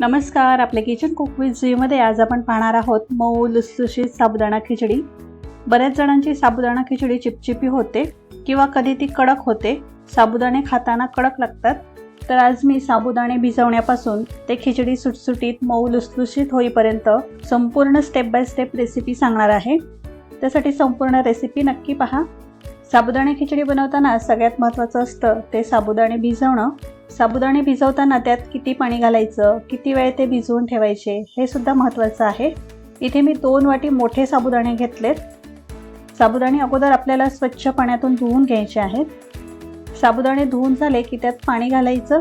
नमस्कार आपल्या kitchen cook विथमध्ये आज आपण पाहणार आहोत मऊ लुसलुशीत साबुदाणा खिचडी. बऱ्याच जणांची साबुदाणा खिचडी चिपचिपी होते किंवा कधी ती कडक होते. साबुदाणे खाताना कडक लागतात. तर आज मी साबुदाणे भिजवण्यापासून ते खिचडी सुटसुटीत मऊ लुसलुशीत होईपर्यंत संपूर्ण स्टेप बाय स्टेप रेसिपी सांगणार आहे. त्यासाठी संपूर्ण रेसिपी नक्की पहा. साबुदाणे खिचडी बनवताना सगळ्यात महत्त्वाचं असतं ते साबुदाणे भिजवणं. साबुदाणे भिजवताना त्यात किती पाणी घालायचं किती वेळ ते भिजवून ठेवायचे हे सुद्धा महत्त्वाचं आहे. इथे मी दोन वाटी मोठे साबुदाणे घेतलेत. साबुदाणे अगोदर आपल्याला स्वच्छ पाण्यातून धुवून घ्यायचे आहेत. साबुदाणे धुवून झाले की त्यात पाणी घालायचं.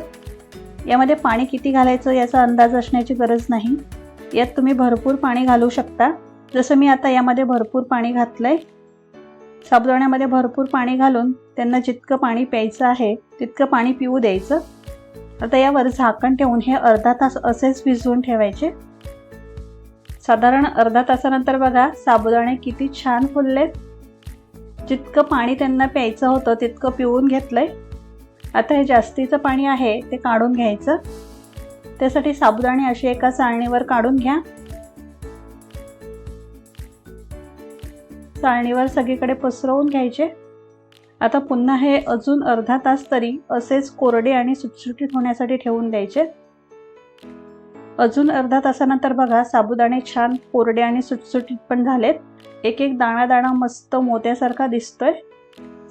यामध्ये पाणी किती घालायचं याचा अंदाज असण्याची गरज नाही. यात तुम्ही भरपूर पाणी घालू शकता. जसं मी आता यामध्ये भरपूर पाणी घातलं आहे साबुदाण्यामध्ये भरपूर पाणी घालून त्यांना जितकं पाणी प्यायचं आहे तितकं पाणी पिऊ द्यायचं. आता यावर झाकण ठेवून हे अर्धा तास असेच भिजवून ठेवायचे. साधारण अर्धा तासानंतर बघा साबुदाणे किती छान फुललेत. जितकं पाणी त्यांना प्यायचं होतं तितकं पिऊन घेतलंय. आता हे जास्तीचं पाणी आहे ते काढून घ्यायचं. त्यासाठी साबुदाणे अशी एका चाळणीवर काढून घ्या. चाळणीवर सगळीकडे पसरवून घ्यायचे. आता पुन्हा हे अजून अर्धा तास तरी असेच कोरडे आणि सुटसुटीत होण्यासाठी ठेवून द्यायचे. अजून अर्धा तासानंतर बघा साबुदाणे छान कोरडे आणि सुटसुटीत पण झालेत. एक एक दाणा दाणा मस्त मोत्यासारखा दिसतोय.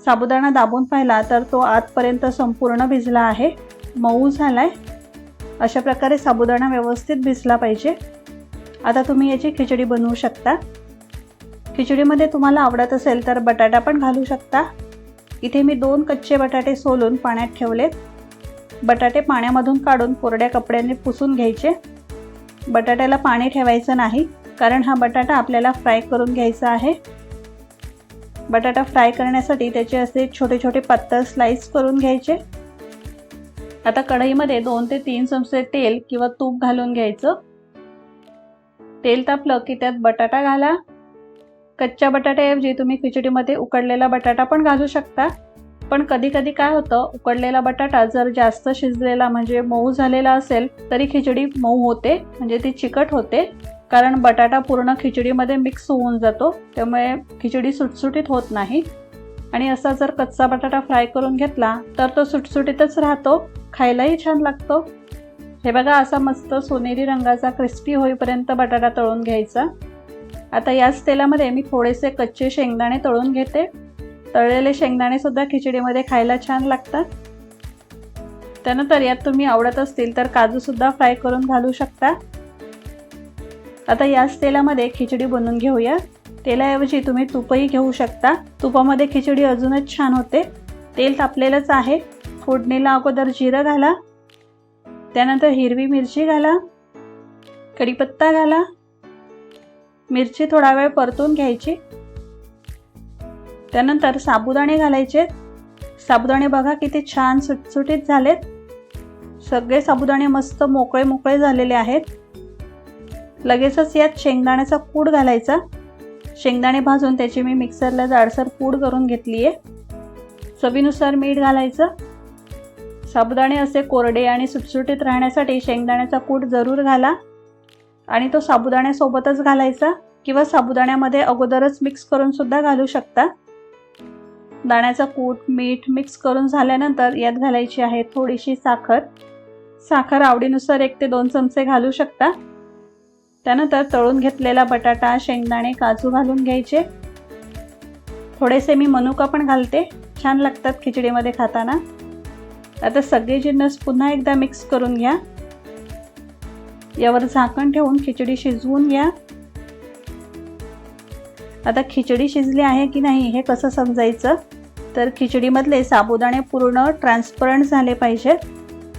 साबुदाणा दाबून पाहिला तर तो आतपर्यंत संपूर्ण भिजला आहे. मऊ झालाय. अशा प्रकारे साबुदाणा व्यवस्थित भिजला पाहिजे. आता तुम्ही याची खिचडी बनवू शकता. खिचडीमध्ये तुम्हाला आवडत असेल तर बटाटा पण घालू शकता. इथे मी दोन कच्चे बटाटे सोलून पाण्यात ठेवलेत. बटाटे पाण्यामधून काढून कोरड्या कपड्याने पुसून घ्यायचे. बटाट्याला पाणी ठेवायचं नाही कारण हा बटाटा आपल्याला फ्राय करून घ्यायचा आहे. बटाटा फ्राय करण्यासाठी त्याचे असे छोटे छोटे पातळ स्लाइस करून घ्यायचे. आता कढईमध्ये दोन ते तीन चमचे तेल किंवा तूप घालून घ्यायचं. तेल तापलं की त्यात बटाटा घाला. कच्च्या बटाट्याऐवजी तुम्ही खिचडीमध्ये उकडलेला बटाटा पण घालू शकता. पण कधी कधी काय होतं उकडलेला बटाटा जर जास्त शिजलेला म्हणजे मऊ झालेला असेल तरी खिचडी मऊ होते म्हणजे ती चिकट होते. कारण बटाटा पूर्ण खिचडीमध्ये मिक्स होऊन जातो त्यामुळे खिचडी सुटसुटीत होत नाही. आणि असा जर कच्चा बटाटा फ्राय करून घेतला तर तो सुटसुटीतच राहतो खायलाही छान लागतो. हे बघा असा मस्त सोनेरी रंगाचा क्रिस्पी होईपर्यंत बटाटा तळून घ्यायचा. आता याच तेलामध्ये मी थोडेसे कच्चे शेंगदाणे तळून घेते. तळलेले शेंगदाणे सुद्धा खिचडीमध्ये खायला छान लागतात. त्यानंतर यात तुम्ही आवडत असतील तर काजूसुद्धा फ्राय करून घालू शकता. आता याच तेलामध्ये खिचडी बनवून घेऊया. तेलाऐवजी तुम्ही तुपही घेऊ शकता. तुपामध्ये खिचडी अजूनच छान होते. तेल तापलेलंच आहे. फोडणीला अगोदर जिरं घाला. त्यानंतर हिरवी मिरची घाला. कढीपत्ता घाला. मिरची थोडा वेळ परतून घ्यायची. त्यानंतर साबुदाणे घालायचे. साबुदाणे बघा किती छान सुटसुटीत झालेत. सगळे साबुदाणे मस्त मोकळे मोकळे झालेले आहेत. लगेचच यात शेंगदाण्याचा कूड घालायचा. शेंगदाणे भाजून त्याची मी मिक्सरला जाडसर पूड करून घेतली आहे चवीनुसार मीठ घालायचं. साबुदाणे असे कोरडे आणि सुटसुटीत राहण्यासाठी शेंगदाण्याचा कूट जरूर घाला. आणि तो साबुदाण्यासोबतच घालायचा किंवा साबुदाण्यामध्ये अगोदरच मिक्स करून सुद्धा घालू शकता. दाण्याचा कूट मीठ मिक्स करून झाल्यानंतर यात घालायची आहे थोडीशी साखर. साखर आवडीनुसार एक ते दोन चमचे घालू शकता. त्यानंतर तळून घेतलेला बटाटा शेंगदाणे काजू घालून घ्यायचे. थोडेसे मी मनुका पण घालते. छान लागतात खिचडीमध्ये खाताना. आता सगळे जिन्नस पुन्हा एकदा मिक्स करून घ्या. यावर झाकण ठेवून खिचडी शिजवून घ्या. आता खिचडी शिजली आहे की नाही हे कसं समजायचं? तर खिचडीमधले साबुदाणे पूर्ण ट्रान्सपरंट झाले पाहिजेत.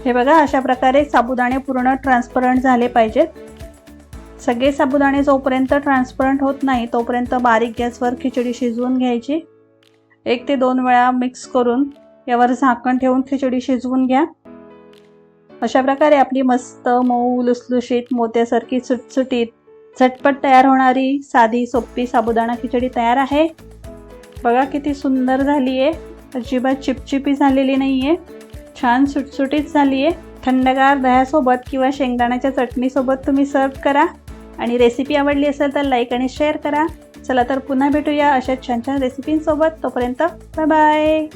हे बघा अशा प्रकारे साबुदाणे पूर्ण ट्रान्सपरंट झाले पाहिजेत. सगळे साबुदाणे जोपर्यंत ट्रान्सपरंट होत नाही तोपर्यंत बारीक गॅसवर खिचडी शिजवून घ्यायची. एक ते दोन वेळा मिक्स करून यावर झाकण ठेवून खिचडी शिजवून घ्या. अशा प्रकारे आपली मस्त मऊ लुसलुशीत मोत्यासारखी सुटसुटीत झटपट तयार होणारी साधी सोपी साबुदाणा खिचडी तयार आहे. बघा किती सुंदर झाली आहे अजिबात चिपचिपी झालेली नाही आहे छान सुटसुटीत झाली आहे थंडगार दह्यासोबत किंवा शेंगदाण्याच्या चटणीसोबत तुम्ही सर्व करा. आणि रेसिपी आवडली असेल तर लाईक आणि शेअर करा. चला तर पुन्हा भेटूया अशा छान छान रेसिपींसोबत. तोपर्यंत बाय बाय.